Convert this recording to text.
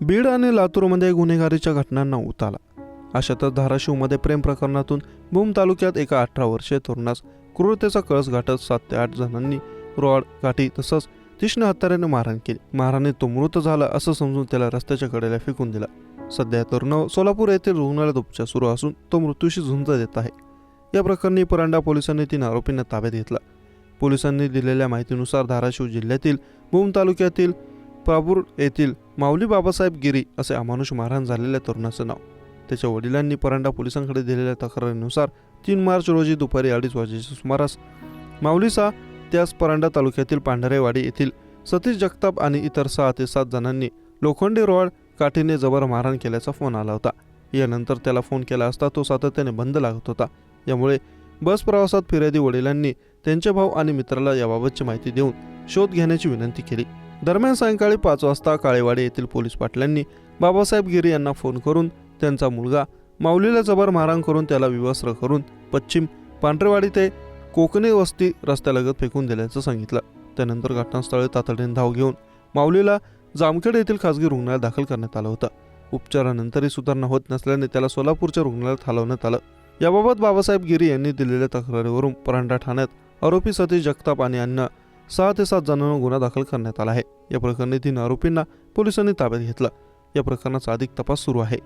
बीड आणि लातूरमध्ये गुन्हेगारीच्या घटनांना उत आला. अशातच धाराशिवमध्ये प्रेम प्रकरणातून भूम तालुक्यात एका अठरा वर्षीय तरुणास क्रूरतेचा कळस घाटत सात ते आठ जणांनी रॉड काठी तसंच तीक्ष्ण हत्याराने मारहाण केली. मारहाणीत तो मृत झाला असं समजून त्याला रस्त्याच्या कडेला फेकून दिला. सध्या तरुणावर सोलापूर येथील रुग्णालयात उपचार सुरू असून तो मृत्यूशी झुंज देत आहे. या प्रकरणी परांडा पोलिसांनी तीन आरोपींना ताब्यात घेतला. पोलिसांनी दिलेल्या माहितीनुसार धाराशिव जिल्ह्यातील भूम तालुक्यातील प्रापूर येथील माऊली बाबासाहेब गिरी असे अमानुष मारहाण झालेल्या तरुणाचं नाव. त्याच्या वडिलांनी परांडा पोलिसांकडे दिलेल्या तक्रारीनुसार तीन मार्च रोजी दुपारी अडीच वाजेच्या सुमारास माऊलीसा त्यास परांडा तालुक्यातील पांढरेवाडी येथील सतीश जगताप आणि इतर सहा ते सात जणांनी लोखंडी रॉड काठीने जबर मारहाण केल्याचा फोन आला होता. यानंतर त्याला फोन केला असता तो सातत्याने बंद लागत होता. यामुळे बस प्रवासात फिर्यादी वडिलांनी त्यांच्या भाऊ आणि मित्राला याबाबतची माहिती देऊन शोध घेण्याची विनंती केली. दरम्यान सायंकाळी पाच वाजता काळेवाडी येथील पोलीस पाटलांनी बाबासाहेब गिरी यांना फोन करून त्यांचा मुलगा माऊलीला जबर मारहाण करून त्याला विवस्त्र करून पश्चिम पांढरेवाडी ते कोकणे वस्ती रस्त्यालगत फेकून दिल्याचं सांगितलं. त्यानंतर घटनास्थळी तातडीने धाव घेऊन माऊलीला जामखेड येथील खासगी रुग्णालयात दाखल करण्यात आलं होतं. उपचारानंतरही सुधारणा होत नसल्याने त्याला सोलापूरच्या रुग्णालयात हलवण्यात आलं. याबाबत बाबासाहेब गिरी यांनी दिलेल्या तक्रारीवरून परांडा ठाण्यात आरोपी सतीश जगताप आणि अन्य सहा ते सात जणांवर गुन्हा दाखल करण्यात आला आहे. या प्रकरणी तीन आरोपींना पोलिसांनी ताब्यात घेतलं. या प्रकरणाचा अधिक तपास सुरू आहे.